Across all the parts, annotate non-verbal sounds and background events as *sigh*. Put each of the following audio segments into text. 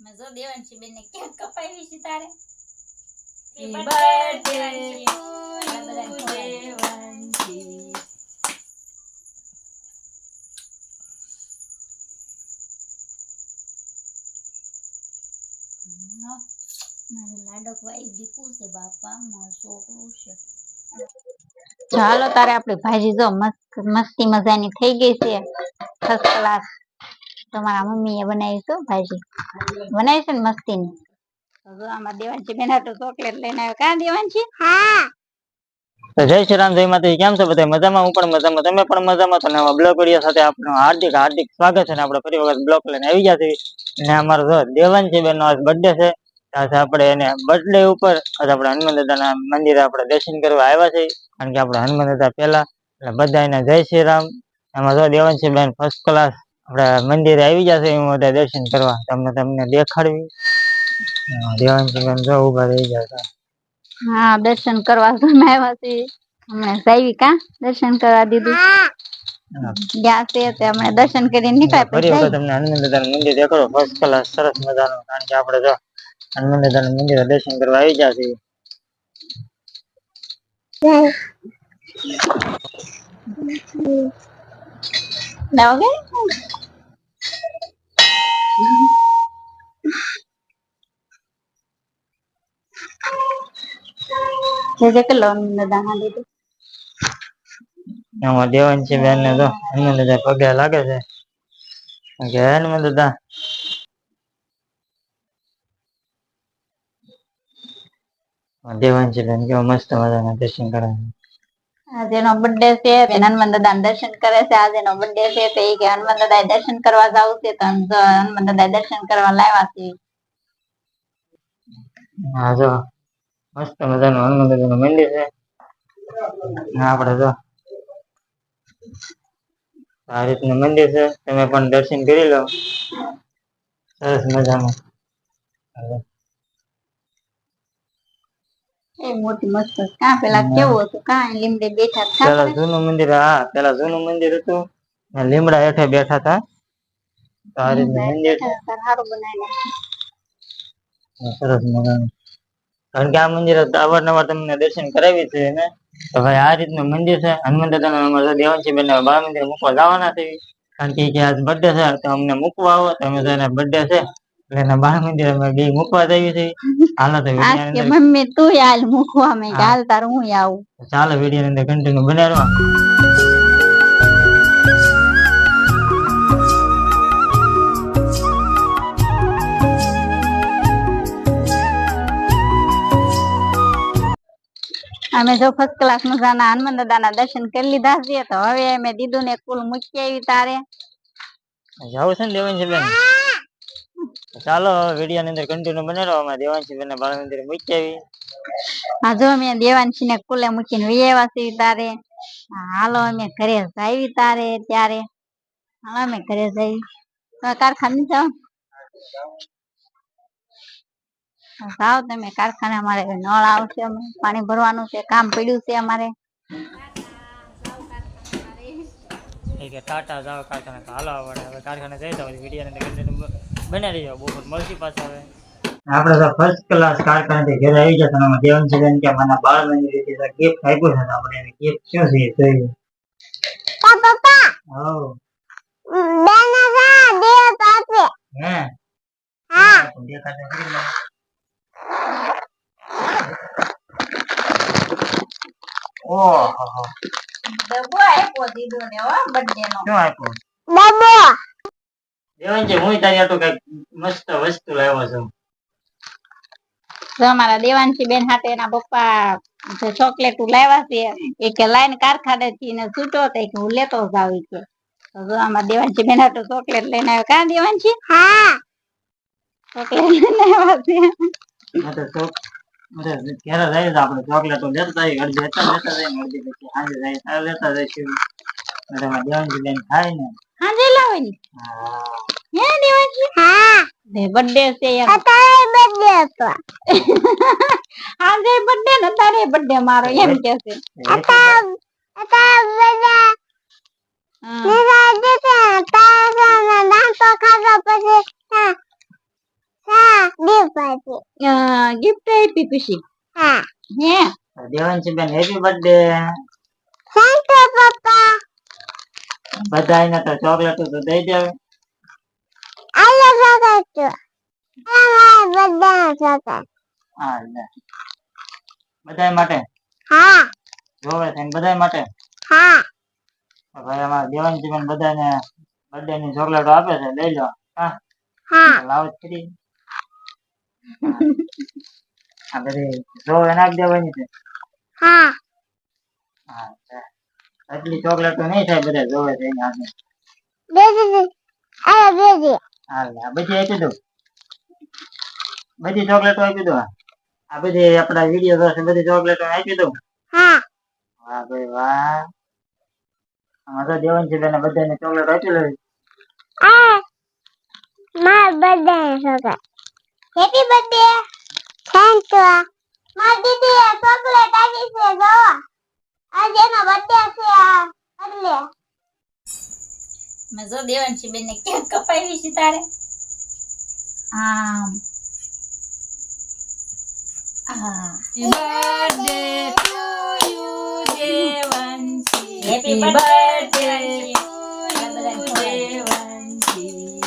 મેં જો દેવાંશી બેન ને કેક કપાવી છે તારે? ચાલો તારે આપડે ભાજી જો મસ્ત મસ્તી મજાની થઈ ગઈ છે. ફર્સ્ટ ક્લાસ તમારા મમ્મીએ બનાવી છે ભાજી. બનાવી છે ને મસ્તીની? તો જો આમાં દેવાંશી બેન હાટુ ચોકલેટ લઈને આવ્યો. કાં દેવાંશી? હા. તો જય શ્રી રામ જય માતાજી કેમ છો બધા? મજામાં? હું પણ મજામાં. તમે પણ મજામાં તો નવા બ્લોગ વીડિયો સાથે આપનું હાર્દિક હાર્દિક સ્વાગત છે ને આપણે ફરી વખત બ્લોગ લઈને આવી ગયા છીએ. અને અમારો જો દેવાંશી બેન નો આજ બર્થડે છે. આજે આપણે એને બર્થડે ઉપર આજે આપણે હનુમાન દાદાના મંદિરે આપણે દર્શન કરવા આવ્યા છીએ. કારણ કે આપણે હનુમાન દાદા પહેલા એટલે બધા એને જય શ્રી રામ. એમાં જો દેવાંશી બેન ફર્સ્ટ ક્લાસ આપણે મંદિરે આવી ગયા છે હું બધા દર્શન કરવા. તમને તમને દેખાડવી. અ, દેવાંશી બેન જો ઊભા રહી ગયા છે હા દર્શન કરવા તમે આવ્યા છે હમણાં જાવી કા? દર્શન કરવા દીધું. ગયા છે તે હમણાં દર્શન કરીને નીકળ્યા ફરી પછી વખત તમને હનુમાન દાદાનું મંદિર દેખાડો. ફર્સ્ટ ક્લાસ સરસ મજાનું. કારણ કે આપણે જો હનુમાન દાદાનું મંદિર દર્શન કરવા આવી ગયા છીએ. લાવોગે જે બેન ને તો. દાદા પગે લાગે છે. બેન. કેવા મસ્ત મજાના દર્શન કરે. આજે એનો બર્થડે છે હનુમાન દાદા દર્શન કરે છે. આજે એનો બર્થડે છે તો એ કે હનુમાન દાદા દર્શન કરવા જાવ છે તો હનુમાન દાદા દર્શન કરવા લાવ્યા છે. હા જો. મસ્ત મજાનું હનુમાન દાદાનું મંદિર છે. આપણે જો. આ રીતનું મંદિર છે. તમે પણ દર્શન કરી લો. સરસ મજાનું. મોટી મસ્ત. કા પેલા કેવું હતું? કા લીમડે બેઠા હતા પેલા જૂનું મંદિર હા પેલા જૂનું મંદિર હતું. લીમડા હેઠે બેઠા હતા. તો આ રીતનું મંદિર સારું બનાવી સરસ મજાનું. કારણ કે આ મંદિર અવારનવાર તમને દર્શન કરાવી છે ને? તો ભાઈ આ રીતનું મંદિર છે. હનુમાન દાદાના અમારા દેવાંશી બેન બાળ મંદિર મૂકવા જવાના છે. કારણ કે આજ બર્થડે છે તો અમને મૂકવા આવો. તો અમે બર્થડે છે. એટલે એના બાળ મંદિર અમે બે મૂકવા જઈએ છીએ. હાલો તો કે મમ્મી તું હાલ મૂકવા મેં. હાલ તાર હું આવું. ચાલો વીડિયો અંદર કન્ટિન્યુ બનાવો અમે જો ફર્સ્ટ ક્લાસ મજાના હનુમાન દાદાના દર્શન કરી લીધા છે તો હવે અમે દીધું ને કુલ મૂકી આવી તારે. જવું છે ને દેવાંશી બેન? ચાલો વીડિયો ની અંદર કન્ટિન્યુ બનાવો અમે દેવાંશી બેન બાળ મંદિર મૂકી આવી હા જો અમે દેવાંશી ને કુલે મૂકીને વી આવ્યા છીએ તારે. હાલો અમે ઘરે જાવી તારે ત્યારે હાલો અમે ઘરે જઈ. કારખાને જાઓ. હા, જાઓ તમે કારખાને અમારે નળ આવશે પાણી ભરવાનું છે કામ પડ્યું છે અમારે. એ કે ટાટા જાવ કારખાને તો હાલો આવડે હવે કારખાને જઈ જાવ વીડિયો ને અંદર કન્ટિન્યુ બનાવી રહીજો બપોર મળશે પાછા હવે. આપણે તો ફર્સ્ટ ક્લાસ કારખાને ઘરે આવી જતા અને દેવન બેન કે મને બાળ મંદિર ગિફ્ટ આપ્યું છે તો આપણે એને gift શું છે એ જોઈએ. પાસે હે? દેખાતા નથી. ઓહો ડબ્બો આપ્યો દીદુ હો birthday નો શું આપ્યું દેવાંશી હું તારી હાટુ કંઈક મસ્ત વસ્તુ લાવ્યો છું અમારા દેવાંશી બેન હાટે એના પપ્પા ચોકલેટ લાવ્યા છે એ કે લાઈન કારખાને થી ને છૂટો તો કે હું લેતો જાવ કે. તો અમારા દેવાંશી બેન હાટુ ચોકલેટ લઈને આવ્યો. કા દેવાંશી? હા. ચોકલેટ લઈને આવ્યા છે. આ તો ચોક અરે ઘેરે જઈએ તો આપણે ચોકલેટો. લેતા જઈએ અડધી અત્યારે લેતા જઈએ અડધી પછી સાંજે જઈએ. ત્યારે લેતા જઈશું એટલે એમાં દેવાંશી બેન ને. હાજે લાવવાની હે. દેવાંશી હા. દે બર્થડે છે યાર તારે બર્થડે હતો આજે બર્થડે ને તારે બર્થડે *laughs* મારો એમ કે છે. હા. ગિફ્ટ આપી ખુશી. હા. હે? દેવાંશી બેન હેપી બર્થડે થેન્ક યુ પપ્પા. બધાને તો ચોકલેટ તો દઈ દે આલો બધા સગા હા લે. બધા માટે? હા. જોવે છે ને બધા માટે? હા. ભાઈ અમારા દેવાંશી બેન બધાને બર્થડે ની ચોકલેટો આપે છે લઈ લો. હા. હા. લાવો જ આ બધી જોવે નાખ દેવાની છે. હા. હા છે. એટલી ચોકલેટો નહીં થાય બધા જોવે છે એની આગળ બેજી દે આ બેજી હા બધી આપી દો બધી ચોકલેટો આપી દો આ બધી આપડા વીડિયો જોશે બધી ચોકલેટો આપી હા. વાહ ભાઈ વાહ. આમાં તો દેવાંશી બેન બધાને ચોકલેટ આપી લેવી. હા. મારા બધાને સગા હેપી બર્થડે થેન્ક યુ માર દીદી ચોકલેટ આપી છે જો આજ એનો બર્થડે છે આ એટલે મેં જો દેવાંશી બેન ને કેક કપાવી છે તારે. આમ. આ birthday to you Devanshi. Happy birthday to you Devanshi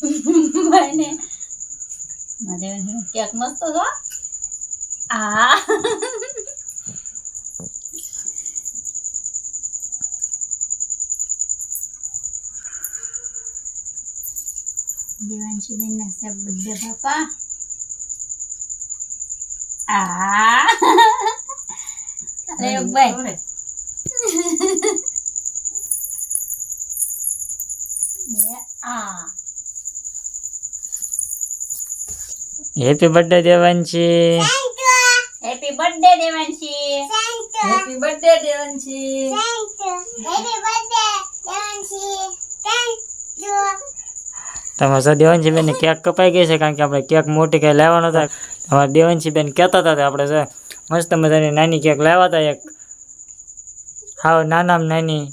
મને મારે કેક મસ્ત છો આ દેવાંશી બેન ના બર્થડે બાપા આ અરે ભાઈ happy birthday Devanshi happy birthday Devanshi happy birthday Devanshi happy birthday Devanshi thank you તમારે તો દેવાંશી બેન કેક કપાઈ ગઈ છે કારણ કે આપણે કેક મોટી કઈ લેવાનો હતા. તમારા દેવાંશી બેન કહેતા હતા કે આપણે છે મસ્ત મજાની નાની કેક લાવ્યા હતા એક. હા નાનામાં નાની.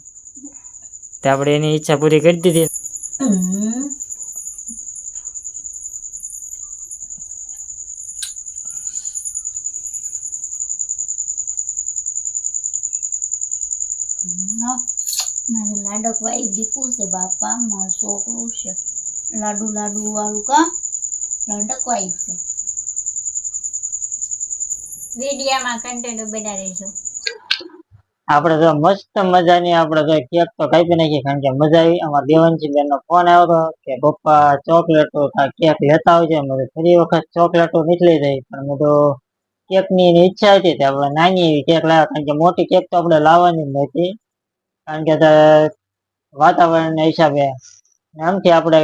તે આપણે એની ઈચ્છા પૂરી કરી દીધી. મારે લાડક વાઈ દીપું છે, બાપા, મારું છોકરું છે. લાડુ લાડુ વાળું કા? લાડક વાઈ છે. વિડિયામાં કન્ટેન્ટ બના રહેજો આપણે તો મસ્ત મજાની આપણે તો કેક તો કાપી નાખી કારણ કે મજા આવી. અમારા દેવાંશી બેન નો ફોન આવ્યો હતો કે, પપ્પા, ચોકલેટો કેક લેતા આવજો? મેં ફરી વખત ચોકલેટો નીકળી જાય. પણ મેં તો કેકની એની ઈચ્છા હતી આપણે નાની એવી કેક લાવ્યા, કારણ કે મોટી કેક તો આપણે લાવવાની નથી કારણ કે તે વાતાવરણ હિસાબે આમથી આપણે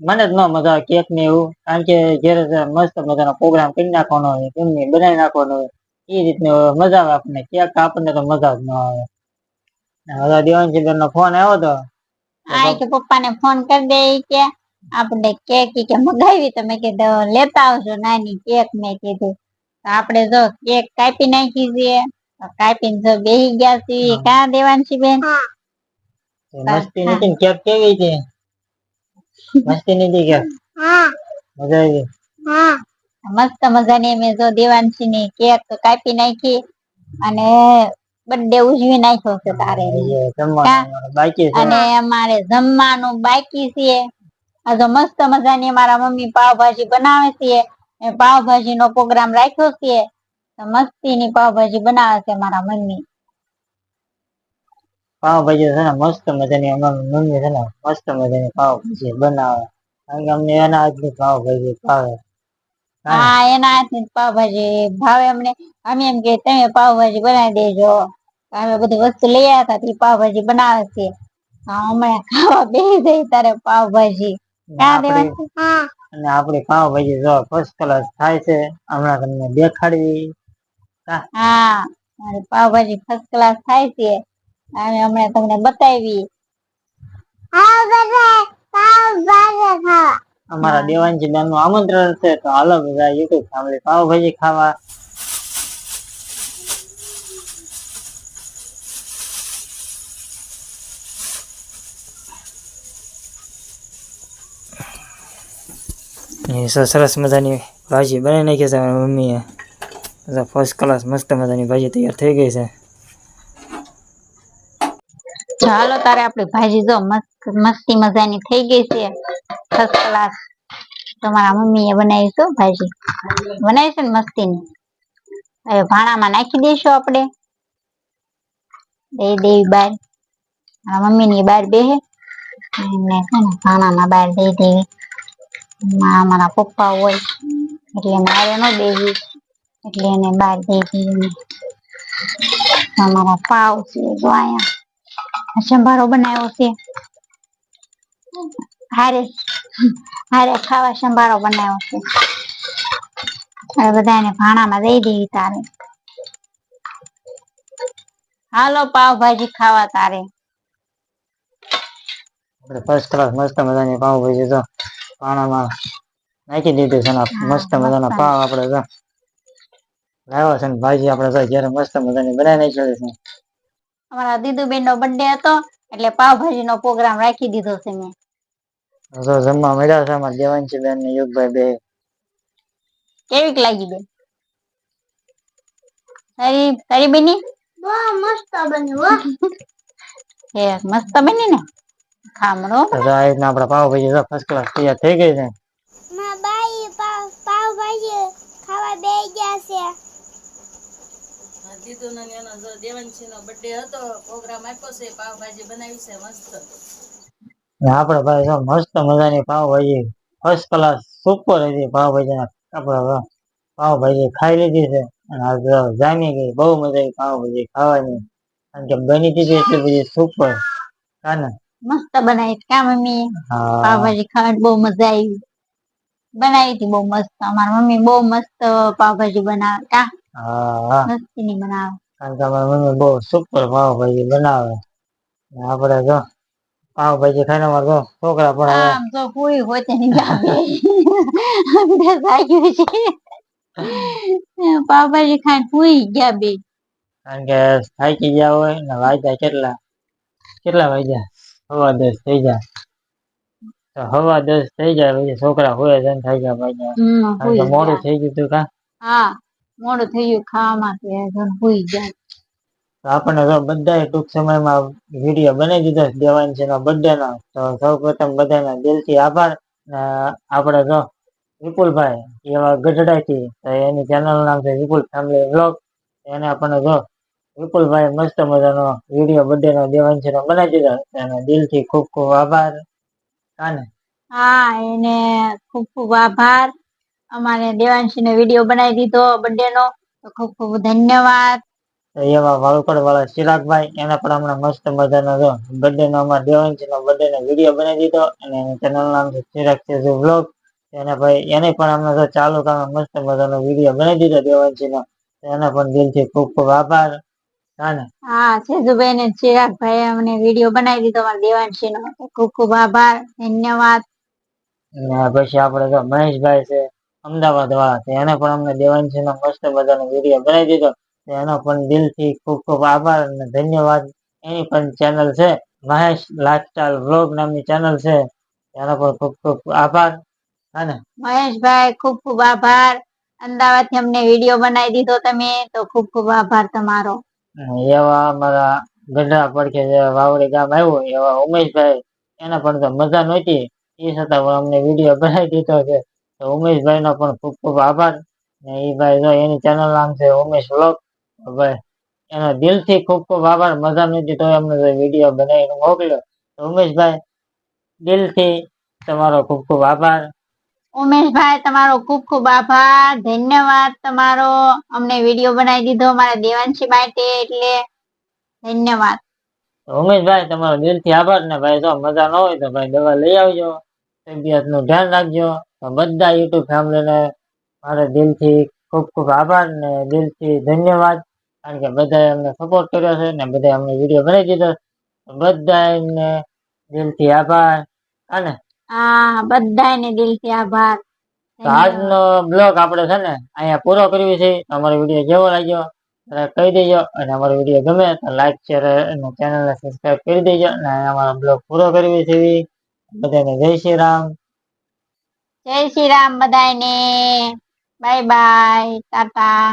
મને જ ન મજા આવે કેક ને એવું. કારણ કે જ્યારે મસ્ત મજાનો પ્રોગ્રામ કરી નાખવાનો હોય એમની બનાવી નાખવાનો હોય એ રીતનું મજા આવે આપણને. કેક આપણને તો મજા જ ન આવે. હવે દેવાંશી નો ફોન આવ્યો હતો આ કે પપ્પા ને ફોન કરી દે કે આપણે કેક કે મગાવી તમે કે લેતા આવજો નાની કેક મેં કીધું. તો આપણે જો કેક કાપી નાખી છે તો કાપીને જો બેહી ગયા છીએ કા દેવાંશી બેન? એ મસ્તી નથી ને કેક કેવી છે? મસ્તી નથી હા. મજા આવી મસ્ત મજાની મેં જો દેવાંશી ની કેક કાપી નાખી અને બર્થડે ઉજવી નાખ્યો છે તારે. છે. અને અમારે જમવાનું બાકી છે. આ તો મસ્ત મજાની મારા મમ્મી પાવભાજી બનાવે છે. પાવભાજી નો પ્રોગ્રામ રાખ્યો છે. તો મસ્તી ની પાવભાજી બનાવે છે મારા મમ્મી. પાવભાજી છે ને મસ્ત મજાની અમારી મમ્મી છે ને મસ્ત મજાની પાવભાજી બનાવે. કારણ કે અમને એના હાથની પાવભાજી ભાવે. હા. એના હાથની પાવભાજી ભાવે અમને. અમે એમ કે તમે પાવભાજી બનાવી દેજો. અમે બધી વસ્તુ લઈ આવ્યા હતા તે પાવભાજી બનાવે છે. હમણાં ખાવા *laughs* બેસી જઈ તારે પાવભાજી ક્યાં આપણી હા. અને આપણી પાવભાજી જો ફર્સ્ટ ક્લાસ થાય છે હમણાં તમને દેખાડવી હા. મારી પાવભાજી ફર્સ્ટ ક્લાસ થાય છે. અને હમણાં તમને બતાવી હા બધા પાવ ખાવા. અમારા દેવાનજી બેનનું આમંત્રણ છે તો હાલો બધા યુટ્યુબ ફેમિલી પાવભાજી ખાવા. એ સરસ મજાની ભાજી બનાવી નાખી છે મમ્મીએ. ફર્સ્ટ ક્લાસ મસ્ત મજાની ભાજી તૈયાર થઈ ગઈ છે. ચાલો તારે આપણી ભાજી જો મસ્ત, મસ્તી મજાની થઈ ગઈ છે. ફર્સ્ટ ક્લાસ તમારા મમ્મીએ બનાવી છે હો ભાજી. બનાવી છે ને મસ્તીની? હવે ભાણામાં નાખી દઈશું આપણે. દઈ દેવી બાર. મારા મમ્મીની બાર બેહે. એમને છે ને ભાણામાં બાર દઈ દેવી. એમાં મારા પપ્પા હોય, એટલે મારે ન દેવી એટલે એને બાર દઈ અમારા પાવ છે જો અહીંયા સંભારો બનાવ્યો છે. હારે હારે ખાવા સંભારો બનાવ્યો છે. હવે બધાને ભાણામાં દઈ દેવી તારે. હાલો પાવભાજી ખાવા તારે. ફર્સ્ટ ક્લાસ મસ્ત મજાની પાવભાજી તો પાણામાં નાખી દીધી છે મસ્ત મજાના પાવ આપણે તો લાવ્યા છે ને ભાજી આપણે તો જ્યારે મસ્ત મજાની બનાવી નાખી છે અમારા દીદુબેન નો બર્થડે હતો એટલે પાવભાજી નો પ્રોગ્રામ રાખી દીધો છે મેં. તો જમવા મળ્યા છે અમારા દેવાંશી બેન ને યુગભાઈ બે. કેવીક લાગી બેન? તારી તારી બેની? બહુ મસ્ત બની વાહ *laughs* એ મસ્ત બની ને? ખામણો તો આ રીતના આપણા પાવભાજી તો ફર્સ્ટ ક્લાસ તૈયાર થઈ ગઈ છે. માં બાઈ પાવ પાવ ખાવા બેસી ગયા છે. દીધું ને એનો જો દેવાંશી નો બર્થડે હતો પ્રોગ્રામ આપ્યો છે પાવભાજી બનાવી છે મસ્ત. આપડે ભાઈ જો મસ્ત મજાની પાવભાજી ફર્સ્ટ ક્લાસ સુપર હતી પાવભાજી આપડે પાવભાજી ખાઈ લીધી છે અને જામી ગઈ બહુ મજા આવી પાવભાજી ખાવાની. કારણ કે બની દીધી એટલી બધી સુપર કાને? મસ્ત બનાવી કા મમ્મી? પાવભાજી ખાવાની બહુ મજા આવી. બનાવી હતી બહુ મસ્ત. અમારી મમ્મી બહુ મસ્ત પાવભાજી બનાવતા હા હા. મસ્તી ની બનાવે કારણ કે અમારી મમ્મી બહુ સુપર પાવભાજી બનાવે. આપણે જો પાવભાજી ખાઈને અમારે જો છોકરા પણ આમ તો પૂરી હોતે ની ગામે બધા જાગ્યું છે. પાવભાજી ખાઈને પૂરી ગયા બે. કારણ કે થાકી ગયા હોય ને વાગ્યા કેટલા? કેટલા વાગ્યા? હવા દસ થઈ જાય. તો હવા દસ થઈ જાય પછી છોકરા હોય છે ને થઈ ગયા મોડું થઈ ગયું તું કા? હા. મોડું થઈ ગયું ખાવામાં જણ હુઈ ગયા તો આપણને ટૂંક સમયમાં વીડિયો બનાવી દીધો છે બર્થડે નો તો સૌ પ્રથમ બધાને દિલથી આભાર. આપણે જો વિપુલભાઈ એવા ગઢડાથી તો એની ચેનલ નામ છે વિપુલ ફેમિલી વ્લોગ એને આપણને જો વિપુલભાઈ મસ્ત મજાનો વીડિયો બર્થડે નો દેવાંશી નો બનાવી દીધો એના દિલથી ખૂબ ખૂબ આભાર. કાને હા એને ખૂબ ખૂબ આભાર. અમારે દેવાંશી નો વીડિયો બનાવી દીધો. બર્થડે નો ખૂબ ખૂબ ધન્યવાદ. એવા વાળુકડ વાળા ચિરાગભાઈ એને પણ હમણાં મસ્ત મજાનો જો બર્થડે નો અમારા દેવાંશી નો બર્થડે નો વીડિયો બનાવી દીધો અને એની ચેનલ નામ છે ચિરાગ તેજુ વ્લોગ એને ભાઈ એને પણ અમને જો ચાલુ કામ મસ્ત મજાનો વીડિયો બનાવી દીધો દેવાંશી નો એને પણ દિલથી ખૂબ ખૂબ આભાર. હા હા સેજુભાઈ ને ચિરાગભાઈ અમને વીડિયો બનાવી દીધો અમારા દેવાંશી નો ખૂબ ખૂબ ખૂબ આભાર. ધન્યવાદ. અને પછી આપણે તો મહેશભાઈ છે અમદાવાદ વાળા એને પણ અમને દેવાંશીનો મસ્ત બધાનો વીડિયો બનાવી દીધો. એનો પણ દિલથી ખૂબ ખૂબ આભાર અને ધન્યવાદ. એની પણ ચેનલ છે મહેશ લાઇફસ્ટાઈલ વ્લોગ નામની ચેનલ છે. એનો પણ ખૂબ ખૂબ આભાર અને મહેશભાઈ ખૂબ ખૂબ આભાર. અમદાવાદથી અમને વીડિયો બનાવી દીધો તમે તો ખૂબ ખૂબ આભાર તમારો. એવા અમારા ગઢડા પડખે જે વાવડી ગામ આવ્યું એવા ઉમેશભાઈ એને પણ તો મજા નહોતી. એ છતાં પણ અમને વીડિયો બનાવી દીધો છે. ઉમેશભાઈ નો પણ ખૂબ ખૂબ આભાર. એ ભાઈ જો એની ચેનલ નામ છે ઉમેશ વ્લોગ ભાઈ એનો દિલથી ખૂબ ખૂબ આભાર. મજા નથી તો એમને વીડિયો બનાવીને મોકલ્યો. ઉમેશભાઈ દિલથી તમારો ખૂબ ખૂબ આભાર. ઉમેશભાઈ તમારો ખૂબ ખૂબ આભાર. ધન્યવાદ તમારો. અમને વીડિયો બનાવી દીધો મારા દેવાંશી માટે એટલે ધન્યવાદ. ઉમેશભાઈ તમારો દિલથી આભાર. ને ભાઈ જો મજા ન હોય તો ભાઈ દવા લઈ આવજો. તબિયતનું ધ્યાન રાખજો. બધા યુટ્યુબ ફેમિલીને મારે દિલથી ખૂબ ખૂબ આભાર ને દિલથી ધન્યવાદ. કારણ કે બધાએ અમને સપોર્ટ કર્યો છે ને બધાએ અમને વીડિયો બનાવી દીધો. બધાને દિલથી આભાર અને હા બધાને દિલથી આભાર. તો આજનો બ્લોગ આપણે છે ને અહીંયા પૂરો કરવી છે. અમારો વીડિયો જેવો લાગ્યો કહી દેજો. અને અમારો વીડિયો ગમે તો લાઈક શેર અને ચેનલને સબસ્ક્રાઈબ કરી દેજો. અને અમારો બ્લોગ પૂરો કરવી છે. બધાને જય શ્રી રામ જય શ્રી રામ બધાને બાય બાય ટાટા.